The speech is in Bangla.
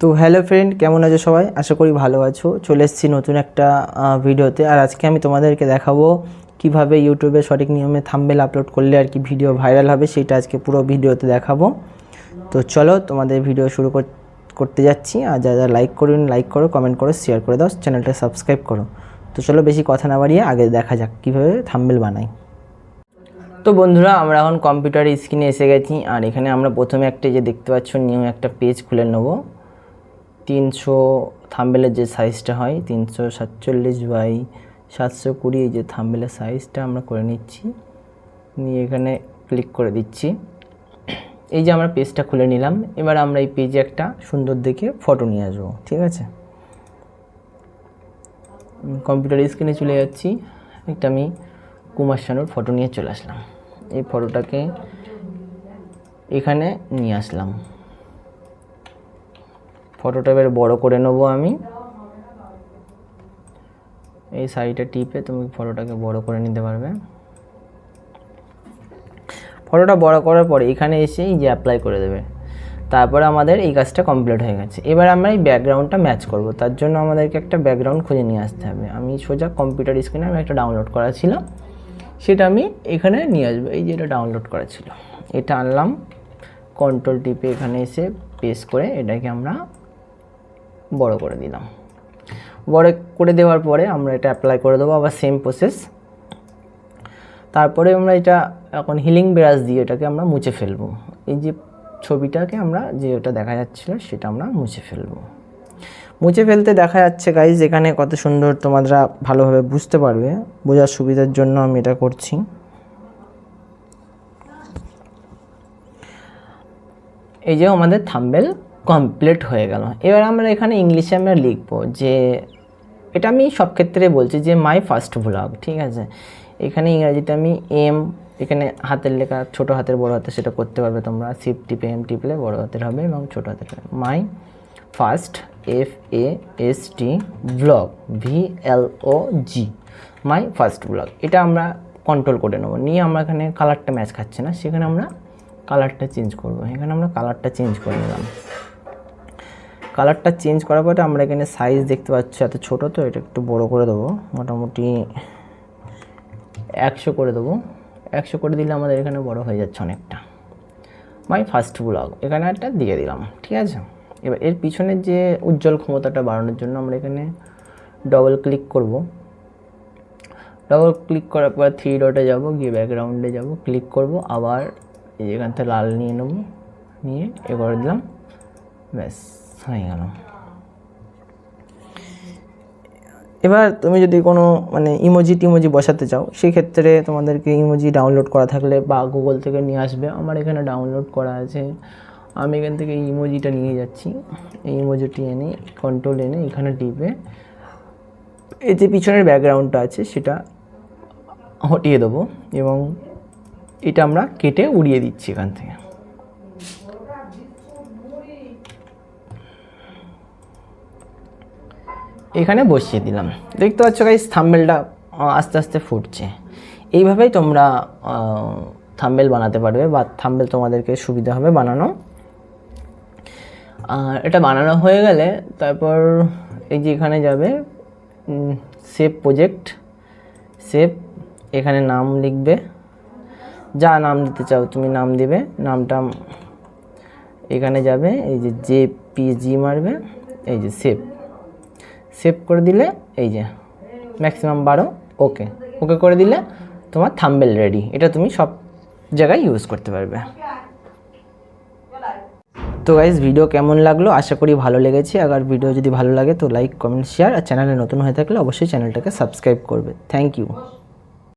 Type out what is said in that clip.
তো হ্যালো ফ্রেন্ড কেমন আছো সবাই? আশা করি ভালো আছো। চলে এসেছি নতুন একটা ভিডিওতে আর আজকে আমি তোমাদেরকে দেখাবো কীভাবে ইউটিউবে সঠিক নিয়মে থাম্বেল আপলোড করলে আর কি ভিডিও ভাইরাল হবে, সেটা আজকে পুরো ভিডিওতে দেখাবো। তো চলো, তোমাদের ভিডিও শুরু কর- করতে যাচ্ছি। আর যা যা লাইক করুন লাইক করো কমেন্ট করো শেয়ার করে দাও চ্যানেলটা সাবস্ক্রাইব করো। তো চলো, বেশি কথা না বাড়িয়ে আগে দেখা যাক কীভাবে থাম্বেল বানাই। তো বন্ধুরা, আমরা এখন কম্পিউটার স্ক্রিনে এসে গেছি। আর এখানে আমরা প্রথমে একটা যে দেখতে পাচ্ছ নিউ একটা পেজ খুলে নেব। তিনশো থাম্বেলের যে সাইজটা হয়, তিনশো সাতচল্লিশ বাই সাতশো কুড়ি এই যে থাম্বেলের সাইজটা আমরা করে নিচ্ছি। নিয়ে এখানে ক্লিক করে দিচ্ছি। এই যে আমরা পেজটা খুলে নিলাম, এবার আমরা এই পেজে একটা সুন্দর দেখে ফটো নিয়ে আসব, ঠিক আছে? কম্পিউটার স্ক্রিনে চলে যাচ্ছি, একটা আমি কুমার শানুর ফটো নিয়ে চলে আসলাম। এই ফটোটাকে এখানে নিয়ে আসলাম। ফটোটা এবার বড় করে নেব আমি। এই সাইডটা টিপে তুমি ফটোটাকে বড় করে নিতে পারবে। ফটোটা বড় করার পরে এখানে এসে এই যে অ্যাপ্লাই করে দেবে। তারপরে আমাদের এই কাজটা কমপ্লিট হয়ে গেছে। এবার আমরা এই ব্যাকগ্রাউন্ডটা ম্যাচ করব। তার জন্য আমাদেরকে একটা ব্যাকগ্রাউন্ড খুঁজে নিয়ে আসতে হবে। আমি সোজা কম্পিউটার স্ক্রিনে আমি একটা ডাউনলোড করা ছিল সেটা আমি এখানে নিয়ে আসব। এই যে এটা ডাউনলোড করা ছিল। এটা আনলাম। কন্ট্রোল টিপে এখানে এসে পেস করে এটাকে আমরা বড় করে দিলাম। বড় করে দেওয়ার পরে আমরা এটা অ্যাপ্লাই করে দেবো আবার সেম প্রসেস তারপরে আমরা এটা এখন হিলিং ব্রাশ দিয়ে এটাকে আমরা মুছে ফেলব। এই যে ছবিটাকে আমরা যে ওটা দেখা যাচ্ছিল সেটা আমরা মুছে ফেলব। মুছে ফেলতে দেখা যাচ্ছে গাইজ এখানে কত সুন্দর তোমরা ভালোভাবে বুঝতে পারবে। বোঝার সুবিধার জন্য আমি এটা করছি। এই যে আমাদের থাম্বেল কমপ্লিট হয়ে গেল। এবার আমরা এখানে ইংলিশে আমরা লিখব যে, এটা আমি সব ক্ষেত্রে বলছি যে মাই ফার্স্ট ভ্লগ ঠিক আছে? এখানে ইংরাজিতে আমি এম এখানে হাতের লেখা, ছোটো হাতের, বড় হাতের সেটা করতে পারবে তোমরা। সিপ টিপে এম টিপলে বড় হাতের হবে এবং ছোটো হাতের হবে। My first F A S T blog V L O G my first blog এটা আমরা কন্ট্রোল করে নেব। নিয়ে আমরা এখানে কালারটা ম্যাচ খাচ্ছে না, সেখানে আমরা কালারটা চেঞ্জ করব। এখানে আমরা কালারটা চেঞ্জ করে নিলাম। কালারটা চেঞ্জ করার পরে আমরা এখানে সাইজ দেখতে পাচ্ছি। এত ছোটো তো, এটা একটু বড় করে দেবো। মোটামুটি একশো করে দেবো। একশো করে দিলে আমাদের এখানে বড় হয়ে যাচ্ছে অনেকটা। মাই ফার্স্ট ব্লগ এখানে একটা দিয়ে দিলাম, ঠিক আছে? এবার এর পিছনের যে উজ্জ্বল ক্ষমতাটা বাড়ানোর জন্য আমরা এখানে ডবল ক্লিক করব। ডবল ক্লিক করার পর থ্রি ডটে যাব, গিয়ে ব্যাকগ্রাউন্ডে যাব ক্লিক করব, আবার এখান থেকে লাল নিয়ে নেব, নিয়ে এ করে দিলাম। ব্যাস। হয়ে গেল এবার তুমি যদি কোনো মানে ইমোজি টিমোজি বসাতে চাও, সেক্ষেত্রে তোমাদেরকে ইমোজি ডাউনলোড করা থাকলে বা গুগল থেকে নিয়ে আসবে। আমার এখানে ডাউনলোড করা আছে। আমি এখান থেকে ইমোজিটা নিয়ে যাচ্ছি। এই ইমোজিটি এনে কন্ট্রোল এনে এখানে টিপে। এই যে পিছনের ব্যাকগ্রাউন্ডটা আছে, সেটা হটিয়ে দেবো এবং এটা আমরা কেটে উড়িয়ে দিচ্ছি এখান থেকে। এখানে বসিয়ে দিলাম। দেখতে পাচ্ছ গাইস থাম্বেলটা আস্তে আস্তে ফুটছে। এইভাবেই তোমরা থাম্বেল বানাতে পারবে বা থাম্বেল তোমাদেরকে সুবিধা হবে বানানো। আর এটা বানানো হয়ে গেলে তারপর এই যে এখানে যাবে সেভ প্রজেক্ট সেভ এখানে নাম লিখবে। যা নাম দিতে চাও তুমি নাম দিবে, নামটা এখানে যাবে, এই যে জে পিজি মারবে, এই যে সেভ সেভ করে দিলে এই যে ম্যাক্সিমাম বারো ওকে ওকে করে দিলে তোমার থাম্বেল রেডি এটা তুমি সব জায়গায় ইউজ করতে পারবে। তো গাইজ ভিডিও কেমন লাগল? আশা করি ভালো লেগেছে। আর ভিডিও যদি ভালো লাগে তো লাইক কমেন্ট শেয়ার আর চ্যানেলে নতুন হয়ে থাকলে অবশ্যই চ্যানেলটাকে সাবস্ক্রাইব করবে। Thank you